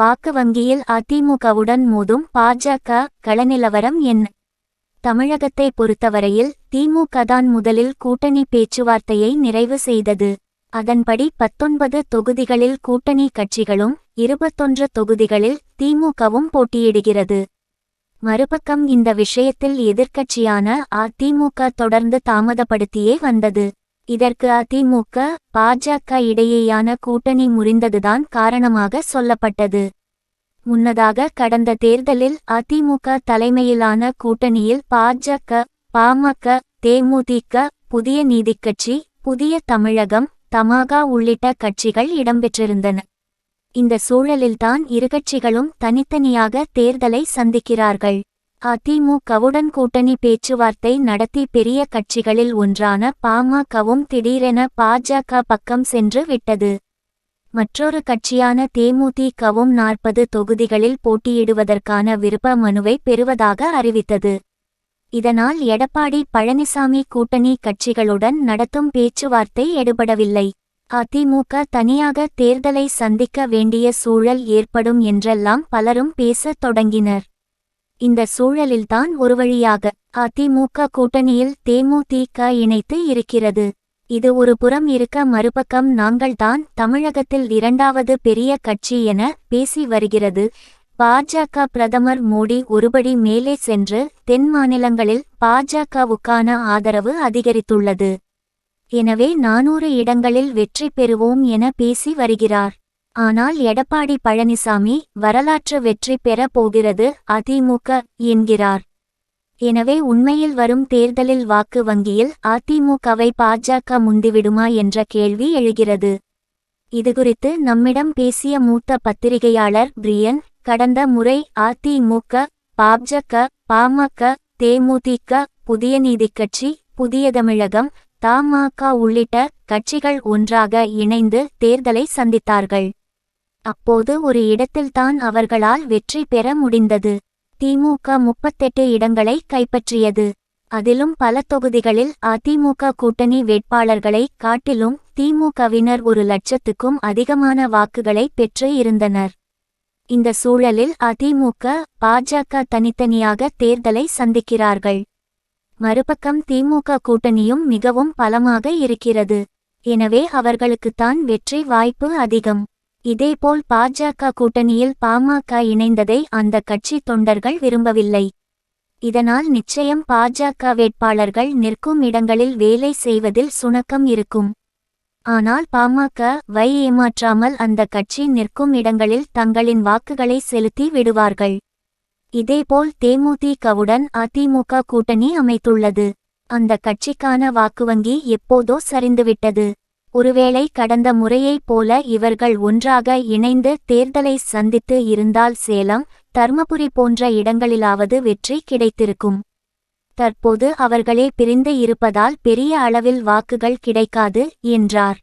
வாக்கு வங்கியில் அதிமுகவுடன் மோதும் பாஜக களநிலவரம் என்ன? தமிழகத்தை பொறுத்தவரையில் திமுக தான் முதலில் கூட்டணி பேச்சுவார்த்தையை நிறைவு செய்தது. அதன்படி பத்தொன்பது தொகுதிகளில் கூட்டணி கட்சிகளும் இருபத்தொன்று தொகுதிகளில் திமுகவும் போட்டியிடுகிறது. மறுபக்கம் இந்த விஷயத்தில் எதிர்க்கட்சியான அதிமுக தொடர்ந்து தாமதப்படுத்தியே வந்தது. இதற்கு அதிமுக பாஜக இடையேயான கூட்டணி முறிந்ததுதான் காரணமாக சொல்லப்பட்டது. முன்னதாக கடந்த தேர்தலில் அதிமுக தலைமையிலான கூட்டணியில் பாஜக பாமக தேமுதிக புதிய நீதிக்கட்சி புதிய தமிழகம் தமாகா உள்ளிட்ட கட்சிகள் இடம்பெற்றிருந்தன. இந்த சூழலில்தான் இரு கட்சிகளும் தனித்தனியாக தேர்தலை சந்திக்கிறார்கள். அதிமுகவுடன் கூட்டணி பேச்சுவார்த்தை நடத்தி பெரிய கட்சிகளில் ஒன்றான பாமகவும் திடீரென பாஜக பக்கம் சென்று விட்டது. மற்றொரு கட்சியான தேமுதிகவும் நாற்பது தொகுதிகளில் போட்டியிடுவதற்கான விருப்ப மனுவை பெறுவதாக அறிவித்தது. இதனால் எடப்பாடி பழனிசாமி கூட்டணி கட்சிகளுடன் நடத்தும் பேச்சுவார்த்தை எடுபடவில்லை. அதிமுக தனியாக தேர்தலை சந்திக்க வேண்டிய சூழல் ஏற்படும் என்றெல்லாம் பலரும் பேசத் தொடங்கினர். இந்த சூழலில்தான் ஒரு வழியாக அதிமுக கூட்டணியில் தேமுதிக இணைத்து இருக்கிறது. இது ஒரு புறம் இருக்க மறுபக்கம் நாங்கள்தான் தமிழகத்தில் இரண்டாவது பெரிய கட்சி என பேசி வருகிறது. பாஜக பிரதமர் மோடி ஒருபடி மேலே சென்று தென் மாநிலங்களில் பாஜகவுக்கான ஆதரவு அதிகரித்துள்ளது. எனவே நானூறு இடங்களில் வெற்றி பெறுவோம் என பேசி வருகிறார். ஆனால் எடப்பாடி பழனிசாமி வரலாற்று வெற்றி பெற போகிறது அதிமுக என்கிறார். எனவே உண்மையில் வரும் தேர்தலில் வாக்கு வங்கியில் அதிமுகவை பாஜக முந்திவிடுமா என்ற கேள்வி எழுகிறது. இதுகுறித்து நம்மிடம் பேசிய மூத்த பத்திரிகையாளர் பிரியன் கடந்த முறை அதிமுக பாஜக பாமக தேமுதிக புதிய நீதிக்கட்சி புதிய தமிழகம் தமாக உள்ளிட்ட கட்சிகள் ஒன்றாக இணைந்து தேர்தலை சந்தித்தார்கள். அப்போது ஒரு இடத்தில்தான் அவர்களால் வெற்றி பெற முடிந்தது. திமுக முப்பத்தெட்டு இடங்களை கைப்பற்றியது. அதிலும் பல தொகுதிகளில் அதிமுக கூட்டணி வேட்பாளர்களை காட்டிலும் திமுகவினர் ஒரு லட்சத்துக்கும் அதிகமான வாக்குகளை பெற்று இருந்தனர். இந்த சூழலில் அதிமுக பாஜக தனித்தனியாக தேர்தலை சந்திக்கிறார்கள். மறுபக்கம் திமுக கூட்டணியும் மிகவும் பலமாக இருக்கிறது. எனவே அவர்களுக்குத்தான் வெற்றி வாய்ப்பு அதிகம். இதேபோல் பாஜக கூட்டணியில் பாமக இணைந்ததை அந்த கட்சி தொண்டர்கள் விரும்பவில்லை. இதனால் நிச்சயம் பாஜக வேட்பாளர்கள் நிற்கும் இடங்களில் வேலை செய்வதில் சுணக்கம் இருக்கும். ஆனால் பாமக வை ஏமாற்றாமல் அந்த கட்சி நிற்கும் இடங்களில் தங்களின் வாக்குகளை செலுத்தி விடுவார்கள். இதேபோல் தேமுதிகவுடன் அதிமுக கூட்டணி அமைத்துள்ளது. அந்த கட்சிக்கான வாக்குவங்கி எப்போதோ சரிந்துவிட்டது. ஒருவேளை கடந்த முறையைப் போல இவர்கள் ஒன்றாக இணைந்து தேர்தலை சந்தித்து இருந்தால் சேலம் தர்மபுரி போன்ற இடங்களிலாவது வெற்றி கிடைத்திருக்கும். தற்போது அவர்களே பிரிந்து இருப்பதால் பெரிய அளவில் வாக்குகள் கிடைக்காது என்றார்.